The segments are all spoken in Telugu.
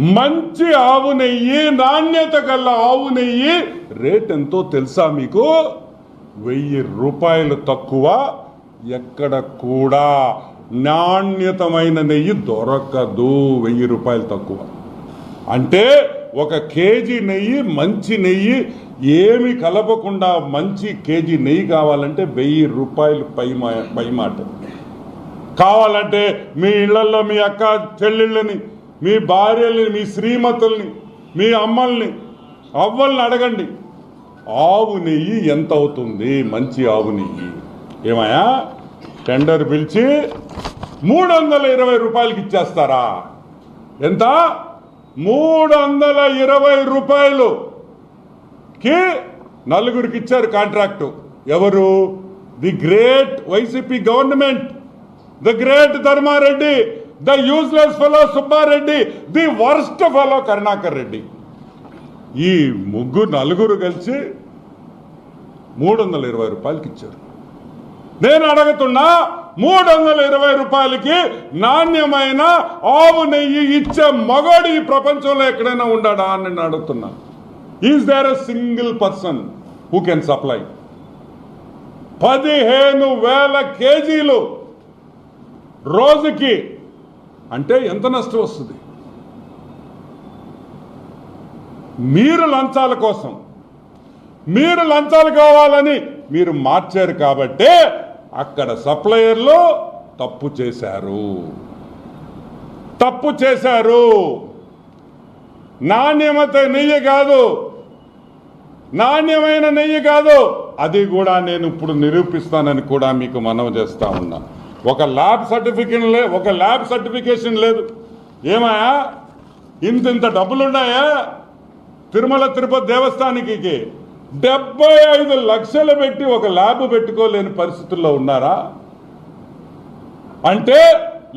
మంచి ఆవు నెయ్యి నాణ్యత గల ఆవు నెయ్యి. రేట్ ఎంతో తెలుసా మీకు? వెయ్యి రూపాయలు తక్కువ ఎక్కడ కూడా నాణ్యతమైన నెయ్యి దొరకదు. వెయ్యి రూపాయలు తక్కువ. అంటే ఒక కేజీ నెయ్యి మంచి నెయ్యి ఏమి కలపకుండా మంచి కేజీ నెయ్యి కావాలంటే వెయ్యి రూపాయలు పై మా- పై మాట కావాలంటే మీ ఇళ్ళలో మీ అక్క చెల్లెళ్ళని మీ భార్యల్ని మీ శ్రీమతుల్ని మీ అమ్మల్ని అవ్వల్ని అడగండి. ఆవు నెయ్యి ఎంత అవుతుంది మంచి ఆవు నెయ్యి. ఏమయ్యా? టెండర్ పిలిచి మూడు వందల ఇరవై రూపాయలకి ఇచ్చేస్తారా? ఎంత? మూడు వందల ఇరవై రూపాయలుకి నలుగురికి ఇచ్చారు కాంట్రాక్టు. ఎవరు? The great YCP government. The great Dharmareddy. The useless fellow Subbareddy the worst fellow Karunakar Reddy ఈ ముగ్గురు నలుగురు కలిసి మూడు వందల ఇరవై రూపాయలకి ఇచ్చారు. నేను అడుగుతున్నా మూడు వందల ఇరవై రూపాయలకి నాణ్యమైన ఆవు నెయ్యి ఇచ్చే మగోడు ఈ ప్రపంచంలో ఎక్కడైనా ఉండాడా అని నేను అడుగుతున్నా. Is there a single person who can supply పదిహేను వేల కేజీలు రోజుకి అంటే ఎంత నష్టం వస్తుంది? మీరు లంచాల కోసం మీరు లంచాలు కావాలని మీరు మార్చారు కాబట్టే అక్కడ సప్లయర్లు తప్పు చేశారు. తప్పు చేశారు. నాణ్యమత నెయ్యి కాదు. నాణ్యమైన నెయ్యి కాదు. అది కూడా నేను ఇప్పుడు నిరూపిస్తానని కూడా మీకు మనవి చేస్తా ఉన్నా. ఒక ల్యాబ్ సర్టిఫికేషన్ లే ఒక ల్యాబ్ సర్టిఫికేషన్ లేదు. ఏమాయా ఇంత ఇంత డబ్బులు ఉన్నాయా తిరుమల తిరుపతి దేవస్థానికి డెబ్బై ఐదు లక్షలు పెట్టి ఒక ల్యాబ్ పెట్టుకోలేని పరిస్థితుల్లో ఉన్నారా? అంటే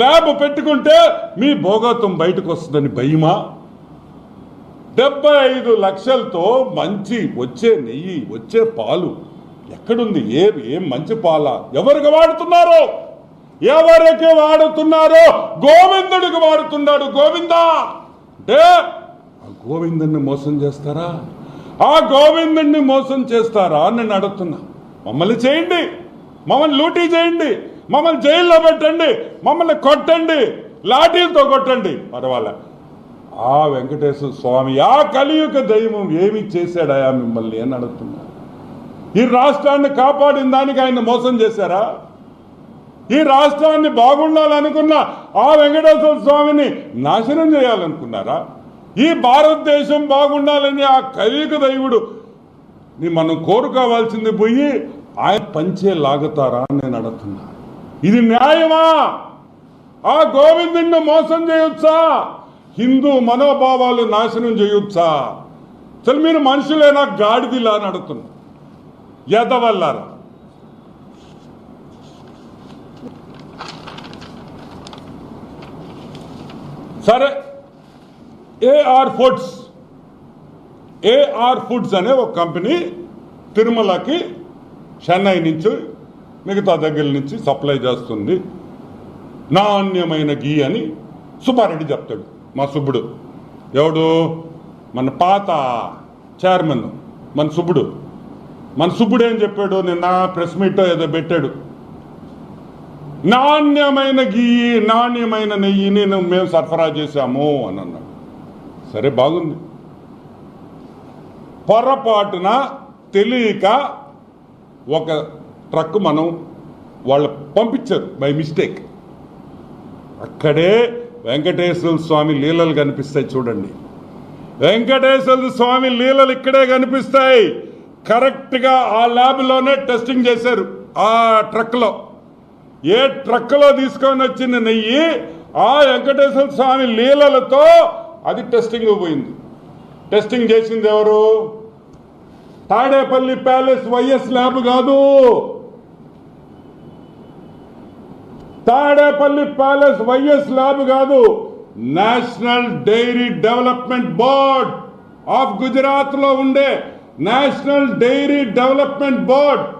ల్యాబ్ పెట్టుకుంటే మీ భోగత్వం బయటకు వస్తుందని భయమా? డెబ్బై ఐదు లక్షలతో మంచి వచ్చే నెయ్యి వచ్చే పాలు ఎక్కడుంది? ఏ ఏం మంచి పాల? ఎవరికి వాడుతున్నారో? ఎవరికి వాడుతున్నారో గోవిందుడికి వాడుతున్నాడు. గోవిందా? అంటే ఆ గోవిందుని మోసం చేస్తారా? ఆ గోవిందుణ్ణి మోసం చేస్తారా అని నేను అడుగుతున్నా. మమ్మల్ని చేయండి. మమ్మల్ని లూటీ చేయండి. మమ్మల్ని జైల్లో పెట్టండి. మమ్మల్ని కొట్టండి. లాఠీలతో కొట్టండి. పర్వాలే. ఆ వెంకటేశ్వర స్వామి ఆ కలియుగ దైవం ఏమి చేశాడయా మిమ్మల్ని అని అడుగుతున్నా. ఈ రాష్ట్రాన్ని కాపాడిన దానికి ఆయన మోసం చేశారా? ఈ రాష్ట్రాన్ని బాగుండాలనుకున్న ఆ వెంకటేశ్వర స్వామిని నాశనం చేయాలనుకున్నారా? ఈ భారతదేశం బాగుండాలని ఆ కవిక దైవుడు ని మనం కోరుకోవాల్సింది పోయి ఆయన పంచే లాగుతారా అని నేను అడుగుతున్నా. ఇది న్యాయమా? ఆ గోవిందుణ్ణి మోసం చేయొచ్చా? హిందూ మనోభావాలు నాశనం చేయొచ్చా? అసలు మీరు మనుషులేనా గాడిదిలా అని అడుగుతున్నా ఎదవల్లారా సరే ఏఆర్ ఫుడ్స్ ఏఆర్ ఫుడ్స్ అనే ఒక కంపెనీ తిరుమలకి చెన్నై నుంచి మిగతా దగ్గర నుంచి సప్లై చేస్తుంది. నాణ్యమైన గీ అని సుబ్బారెడ్డి చెప్తాడు మా సుబ్బుడు. ఎవడు? మన పాత చైర్మన్ మన సుబ్బుడు. మన సుబ్బుడు ఏం చెప్పాడు? నిన్న ప్రెస్ మీట్ ఏదో పెట్టాడు. నాణ్యమైన గియ్యి నాణ్యమైన నెయ్యిని మేము సరఫరా చేశాము అని అన్నాడు. సరే బాగుంది. పొరపాటున తెలియక ఒక ట్రక్ మనం వాళ్ళు పంపించారు బై మిస్టేక్. అక్కడే వెంకటేశ్వర స్వామి లీలలు కనిపిస్తాయి చూడండి. వెంకటేశ్వర స్వామి లీలలు ఇక్కడే కనిపిస్తాయి. కరెక్ట్గా ఆ ల్యాబ్లోనే టెస్టింగ్ చేశారు ఆ ట్రక్లో. ఏ ట్రక్లో తీసుకొని వచ్చిన నెయ్యి ఆ వెంకటేశ్వర స్వామి లీలలతో అది టెస్టింగ్ పోయింది. టెస్టింగ్ చేసింది ఎవరు? తాడేపల్లి ప్యాలెస్ వైఎస్ ల్యాబ్ కాదు. తాడేపల్లి ప్యాలెస్ వైఎస్ ల్యాబ్ కాదు. National dairy development board of గుజరాత్లో ఉండే national dairy development board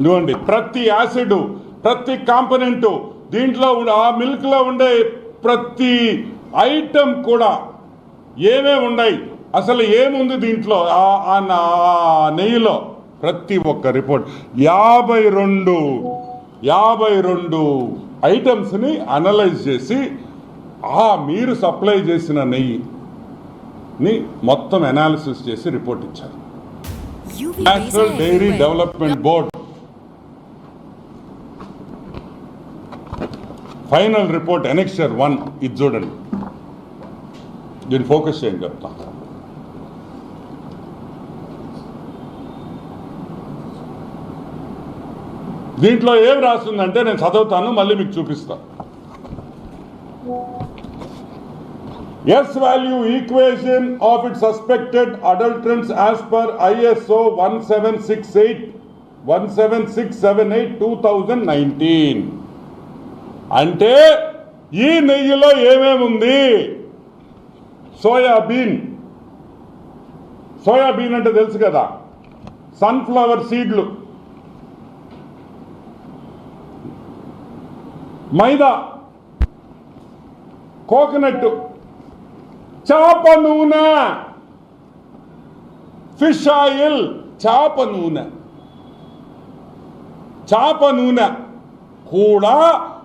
ఇదిగోండి ప్రతి యాసిడ్ ప్రతి కాంపనెంట్ దీంట్లో ఉండే ఆ మిల్క్లో ఉండే ప్రతి ఐటమ్ కూడా ఏమేమి ఉన్నాయి? అసలు ఏముంది దీంట్లో? ఆ- నెయ్యిలో ప్రతి ఒక్క రిపోర్ట్. యాభై రెండు యాభై రెండు ఐటమ్స్ని అనలైజ్ చేసి ఆ మీరు సప్లై చేసిన నెయ్యిని మొత్తం అనాలిసిస్ చేసి రిపోర్ట్ ఇచ్చారు. National dairy. Development board. Final report annexure one ఇది చూడండి. దీన్ని ఫోకస్ చేయండి చెప్తా. దీంట్లో ఏం రాస్తుందంటే నేను చదువుతాను మళ్ళీ మీకు చూపిస్తా. S value equation of it suspected adulterants as per ISO one seven six eight one seven six seven eight two thousand nineteen అంటే ఈ నెయ్యిలో ఏమేముంది? సోయాబీన్. సోయాబీన్ అంటే తెలుసు కదా. సన్ఫ్లవర్ సీడ్లు. మైదా. కోకోనట్. చేప నూనె. Fish oil. చేప నూనె. చేప నూనె. కూడా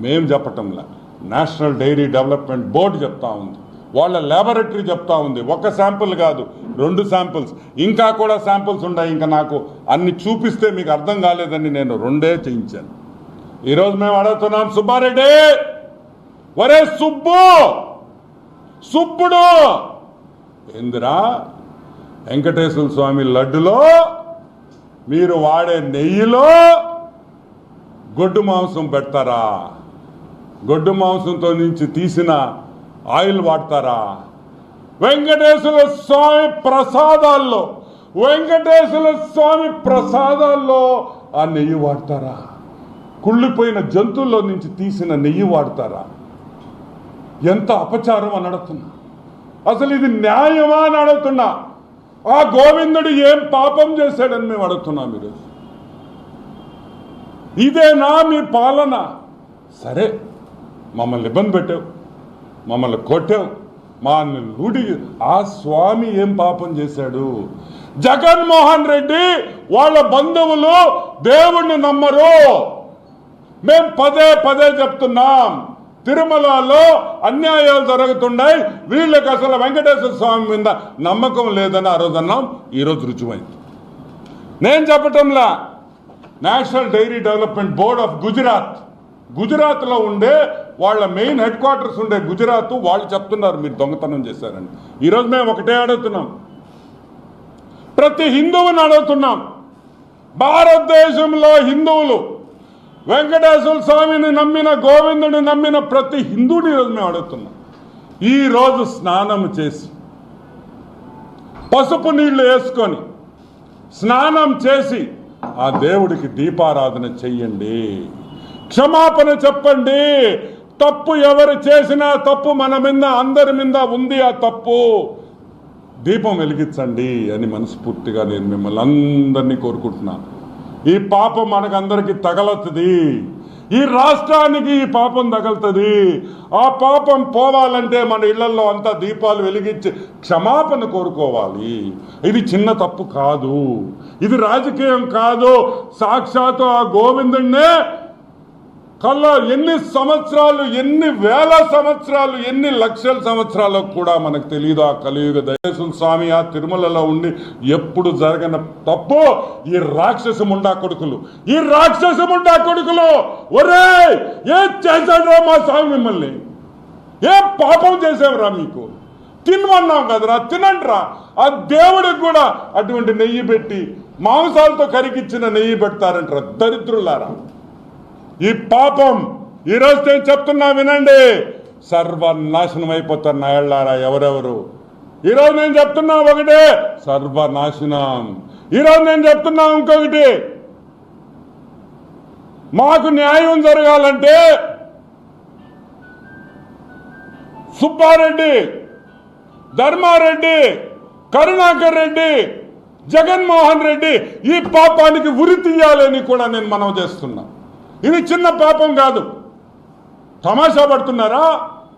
మేము చెప్పటంలా. నేషనల్ డైరీ డెవలప్మెంట్ బోర్డు చెప్తా ఉంది. వాళ్ళ ల్యాబొరేటరీ చెప్తా ఉంది. ఒక శాంపుల్ కాదు రెండు శాంపుల్స్. ఇంకా కూడా శాంపుల్స్ ఉన్నాయి. ఇంకా నాకు అన్ని చూపిస్తే మీకు అర్థం కాలేదని నేను రెండే చేయించాను. ఈరోజు మేము అడుగుతున్నాం సుబ్బారెడ్డి! ఒరే సుబ్బు! సుబ్బుడు! ఏందిరా? వెంకటేశ్వర స్వామి లడ్డులో మీరు వాడే నెయ్యిలో గొడ్డు మాంసం పెడతారా? గొడ్డు మాంసంతో నుంచి తీసిన ఆయిల్ వాడతారా? వెంకటేశ్వర స్వామి ప్రసాదాల్లో వెంకటేశ్వర స్వామి ప్రసాదాల్లో ఆ నెయ్యి వాడతారా? కుళ్ళిపోయిన జంతువుల్లో నుంచి తీసిన నెయ్యి వాడతారా? ఎంత అపచారం అని అడుగుతున్నా. అసలు ఇది న్యాయమా అని అడుగుతున్నా. ఆ గోవిందుడు ఏం పాపం చేశాడని మేము అడుగుతున్నాం మీరు ఇదేనా మీ పాలన? సరే. మమ్మల్ని ఇబ్బంది పెట్టావు మమ్మల్ని కొట్టావు మా లూడి ఆ స్వామి ఏం పాపం చేశాడు? జగన్మోహన్ రెడ్డి వాళ్ళ బంధువులు దేవుణ్ణి నమ్మరు. మేం పదే పదే చెప్తున్నాం తిరుమలలో అన్యాయాలు జరుగుతున్నాయి వీళ్ళకి అసలు వెంకటేశ్వర స్వామి మీద నమ్మకం లేదని ఆ రోజు అన్నాం ఈరోజు రుజువైంది. నేను చెప్పటంలా national dairy development board of Gujarat గుజరాత్లో ఉండే వాళ్ళ మెయిన్ హెడ్ క్వార్టర్స్ ఉండే గుజరాత్ వాళ్ళు చెప్తున్నారు మీరు దొంగతనం చేశారని. ఈరోజు మేము ఒకటే అడుగుతున్నాం. ప్రతి హిందువుని అడుగుతున్నాం. భారతదేశంలో హిందువులు వెంకటేశ్వర స్వామిని నమ్మిన గోవిందుని నమ్మిన ప్రతి హిందువుని ఈరోజు మేము అడుగుతున్నాం. ఈరోజు స్నానం చేసి పసుపు నీళ్ళు వేసుకొని స్నానం చేసి ఆ దేవుడికి దీపారాధన చెయ్యండి. క్షమాపణ చెప్పండి. తప్పు ఎవరు చేసినా తప్పు మన మీద అందరి మీద ఉంది ఆ తప్పు. దీపం వెలిగించండి అని మనస్ఫూర్తిగా నేను మిమ్మల్ని అందరినీ కోరుకుంటున్నాను ఈ పాపం మనకందరికీ తగలతుంది ఈ రాష్ట్రానికి ఈ పాపం తగలుతుంది ఆ పాపం పోవాలంటే మన ఇళ్ళలో అంతా దీపాలు వెలిగించి క్షమాపణ కోరుకోవాలి. ఇది చిన్న తప్పు కాదు. ఇది రాజకీయం కాదు. సాక్షాత్తు ఆ గోవిందుడినే కల్లా ఎన్ని సంవత్సరాలు ఎన్ని వేల సంవత్సరాలు ఎన్ని లక్షల సంవత్సరాలు కూడా మనకు తెలియదు ఆ కలియుగ దయసు స్వామి ఆ తిరుమలలో ఉండి ఎప్పుడు జరగన తప్పు? ఈ రాక్షసముండా కొడుకులు. ఈ రాక్షసముండా కొడుకులు! ఒరే ఏ చేశాడ్రా మా స్వామి మిమ్మల్ని? ఏ పాపం చేసావురా మీకు? తినమన్నాం కదరా తినండిరా. ఆ దేవుడికి కూడా అటువంటి నెయ్యి పెట్టి మాంసాలతో కరిగిచ్చిన నెయ్యి పెడతారంటారా దరిద్రులారా. ఈ పాపం ఈరోజు నేను చెప్తున్నా వినండి. సర్వనాశనం అయిపోతారు నాయళ్ళారా ఎవరెవరు ఈరోజు నేను చెప్తున్నా ఒకటే సర్వనాశనం. ఈరోజు నేను చెప్తున్నా ఇంకొకటి. మాకు న్యాయం జరగాలంటే సుబ్బారెడ్డి ధర్మారెడ్డి కరుణాకర్ రెడ్డి జగన్మోహన్ రెడ్డి ఈ పాపానికి ఉరి తీయాలని కూడా నేను మనం చేస్తున్నా. ఇది చిన్న పాపం కాదు. తమాషా పడుతున్నారా?